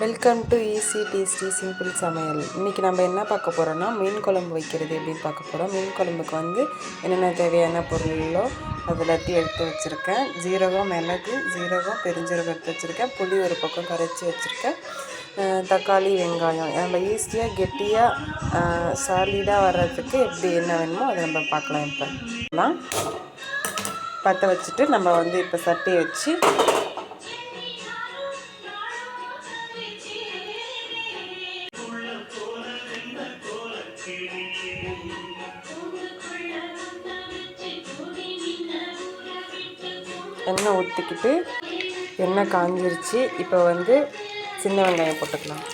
Welcome to easy tasty simple சமையல் இன்றைக்கி நம்ம என்ன பார்க்க போகிறோன்னா மீன் குழம்பு வைக்கிறது எப்படின்னு பார்க்க போகிறோம் மீன் குழம்புக்கு வந்து என்னென்ன தேவையான பொருளோ அது எல்லாத்தையும் எடுத்து வச்சுருக்கேன். ஜீரகம் மிளகு ஜீரகம் பெருஞ்சீரகம் எடுத்து வச்சுருக்கேன். புளி ஒரு பக்கம் கரைச்சி வச்சுருக்கேன். தக்காளி வெங்காயம். நம்ம ஈஸியாக கெட்டியாக சாலிடாக வர்றதுக்கு எப்படி என்ன வேணுமோ அதை நம்ம பார்க்கலாம் இப்போ. பற்ற வச்சுட்டு நம்ம வந்து இப்போ சட்டியை வச்சு எண்ணெய் ஊற்றிக்கிட்டு எண்ணெய் காஞ்சிருச்சு. இப்போ வந்து சின்ன வெங்காயம் போட்டுக்கலாம்.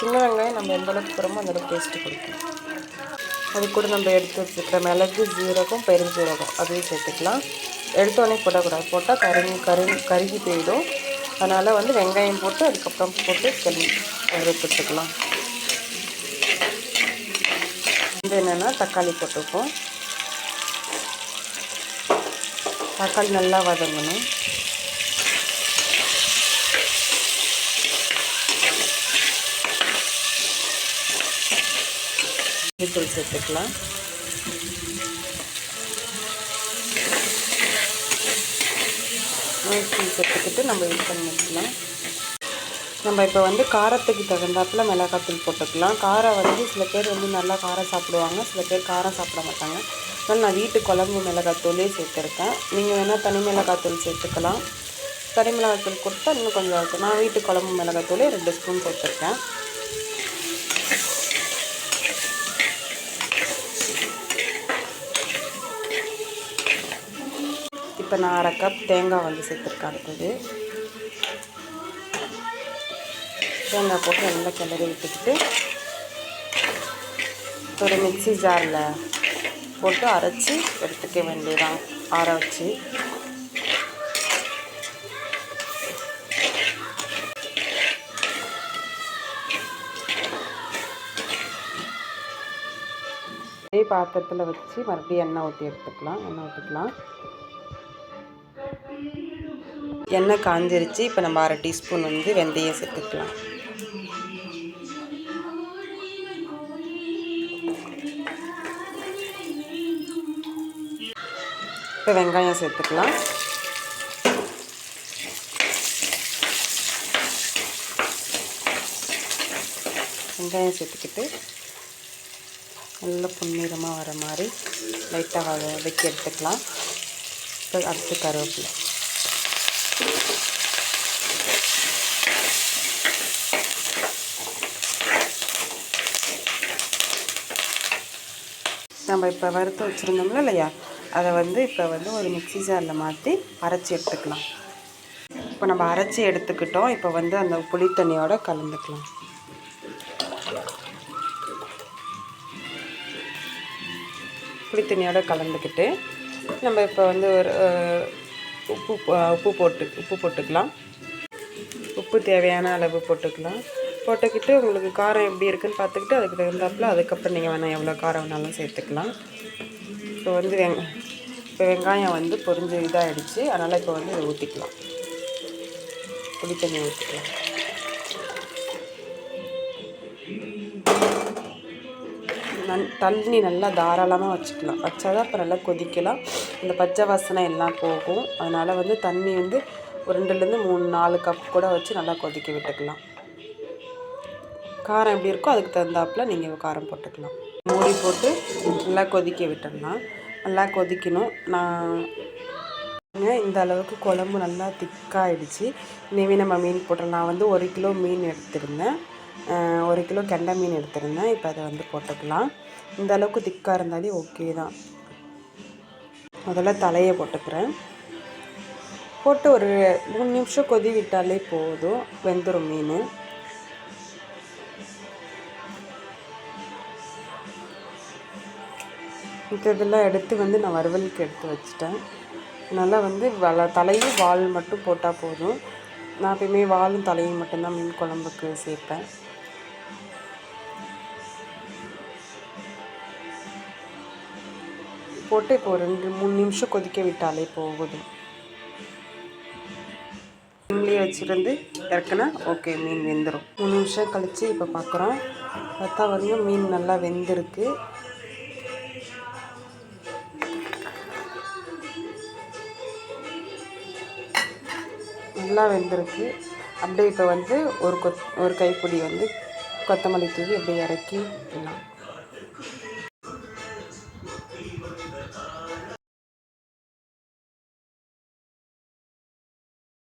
சின்ன வெங்காயம் நம்ம எந்த அளவுக்கு போகிறோமோ அந்தளவுக்கு டேஸ்ட்டு கொடுக்கும். அது கூட நம்ம எடுத்து வச்சுருக்கிற மிளகு ஜீரகம் பெருஞ்சீரகம் அதையும் சேர்த்துக்கலாம். எடுத்தோடனே போடக்கூடாது. போட்டால் கருங்கி கருங்கி கருகி போயிடும். அதனால் வந்து வெங்காயம் போட்டு அதுக்கப்புறம் போட்டு கிளம்பி எடுத்துக்கலாம் வந்து என்னென்னா தக்காளி போட்டுப்போம். தக்காளி நல்லா வதங்கணும். தூள் சேர்த்துக்கலாம். தூள் சேர்த்துக்கிட்டு நம்ம இது பண்ணிக்கலாம் நம்ம இப்போ வந்து காரத்துக்கு தகுந்தாப்பில் மிளகாத்தூள் போட்டுக்கலாம். காரம் வந்து சில பேர் வந்து நல்லா காரம் சாப்பிடுவாங்க சில பேர் காரம் சாப்பிட மாட்டாங்க. அதனால் நான் வீட்டு குழம்பு மிளகாத்தூளே சேர்த்துருக்கேன். நீங்கள் வேணால் தனி மிளகாத்தூள் சேர்த்துக்கலாம். தனி மிளகாத்தூள் கொடுத்தா இன்னும் கொஞ்சம் இருக்கும் நான் வீட்டு குழம்பு மிளகாத்தூளே ரெண்டு ஸ்பூன் சேர்த்துருக்கேன். இப்போ நான் அரை கப் தேங்காய் வந்து சேர்த்துருக்கேன் அடுத்தது. தேங்காய் போட்டு நல்லா கிளறி விட்டுக்கிட்டு ஒரு மிக்சி ஜாரில் போட்டு அரைச்சி எடுத்துக்க வேண்டியதான் ஆற வச்சு. அதே பாத்திரத்தில் வச்சு மறுபடியும் எண்ணெய் ஊற்றி எடுத்துக்கலாம். எண்ணெய் ஊற்றிக்கலாம் எண்ணெய் காஞ்சிருச்சு. இப்போ நம்ம அரை டீஸ்பூன் வந்து வெந்தயம் சேர்த்துக்கலாம். இப்போ வெங்காயம் சேர்த்துக்கலாம். வெங்காயம் சேர்த்துக்கிட்டு நல்லா பொன்னிறமாக வர மாதிரி லைட்டாக வதக்கி எடுத்துக்கலாம். இப்போ அடுத்து கருவேப்பிலை. நம்ம இப்போ வறுத்து வச்சுருந்தோம்ல இல்லையா? அதை வந்து இப்போ வந்து ஒரு மிக்சி ஜாரில் மாற்றி அரைச்சி எடுத்துக்கலாம். இப்போ நம்ம அரைச்சி எடுத்துக்கிட்டோம். இப்போ வந்து அந்த புளி கலந்துக்கலாம். புளி கலந்துக்கிட்டு நம்ம இப்போ வந்து ஒரு உப்பு உப்பு போட்டு உப்பு போட்டுக்கலாம். உப்பு தேவையான அளவு போட்டுக்கலாம். போட்டுக்கிட்டு உங்களுக்கு காரம் எப்படி இருக்குன்னு பார்த்துக்கிட்டு அதுக்கு தகுந்தாப்புல அதுக்கப்புறம் நீங்கள் வேணால் எவ்வளோ காரம் வேணாலும் சேர்த்துக்கலாம். இப்போ வந்து இப்போ வெங்காயம் வந்து பொரிஞ்சு இதாகிடுச்சு அதனால் இப்போ வந்து இதை ஊற்றிக்கலாம் புளி தண்ணி ஊற்றிக்கலாம் நன் தண்ணி நல்லா தாராளமாக வச்சுக்கலாம். வச்சாதான் இப்போ நல்லா கொதிக்கலாம். இந்த பச்சை வாசனை எல்லாம் போகும். அதனால் வந்து தண்ணி வந்து ஒரு ரெண்டுலேருந்து மூணு நாலு கப் கூட வச்சு நல்லா கொதிக்க விட்டுக்கலாம். காரம் எப்படி இருக்கோ அதுக்கு தகுந்தாப்புல நீங்கள் காரம் போட்டுக்கலாம். மூடி போட்டு நல்லா கொதிக்க விட்டோம்னா நல்லா கொதிக்கணும். நான் இந்த அளவுக்கு குழம்பு நல்லா திக்காகிடுச்சு இனிமே நம்ம மீன் போட்டுறோம் நான் வந்து ஒரு கிலோ மீன் எடுத்திருந்தேன். ஒரு கிலோ கெண்டை மீன் எடுத்திருந்தேன். இப்போ அதை வந்து போட்டுக்கலாம். இந்த அளவுக்கு திக்காக இருந்தாலே ஓகே தான். முதல்ல தலையை போட்டுக்கிறேன். போட்டு ஒரு மூணு நிமிஷம் கொதி விட்டாலே போதும். வெந்துடும் மீன். மற்றதெல்லாம் எடுத்து வந்து நான் வறுவலுக்கு எடுத்து வச்சுட்டேன். நல்லா வந்து வள தலையும் வால் மட்டும் போட்டால் போதும். நான் எப்பயுமே வாலும் தலையும் மட்டும்தான் மீன் குழம்புக்கு சேர்ப்பேன். போட்டு இப்போ ஒரு ரெண்டு மூணு நிமிஷம் கொதிக்க விட்டாலே போகுது மீன்லேயே வச்சுருந்து இறக்குனா ஓகே மீன் வெந்துடும் மூணு நிமிஷம் கழித்து இப்போ பார்க்குறோம் பார்த்தா வந்து மீன் நல்லா வெந்திருக்கு. நல்லா வெந்திருக்கு. அப்படியே இப்போ வந்து ஒரு கொத் ஒரு கைப்பிடி வந்து கொத்தமல்லி தூவி அப்படியே இறக்கி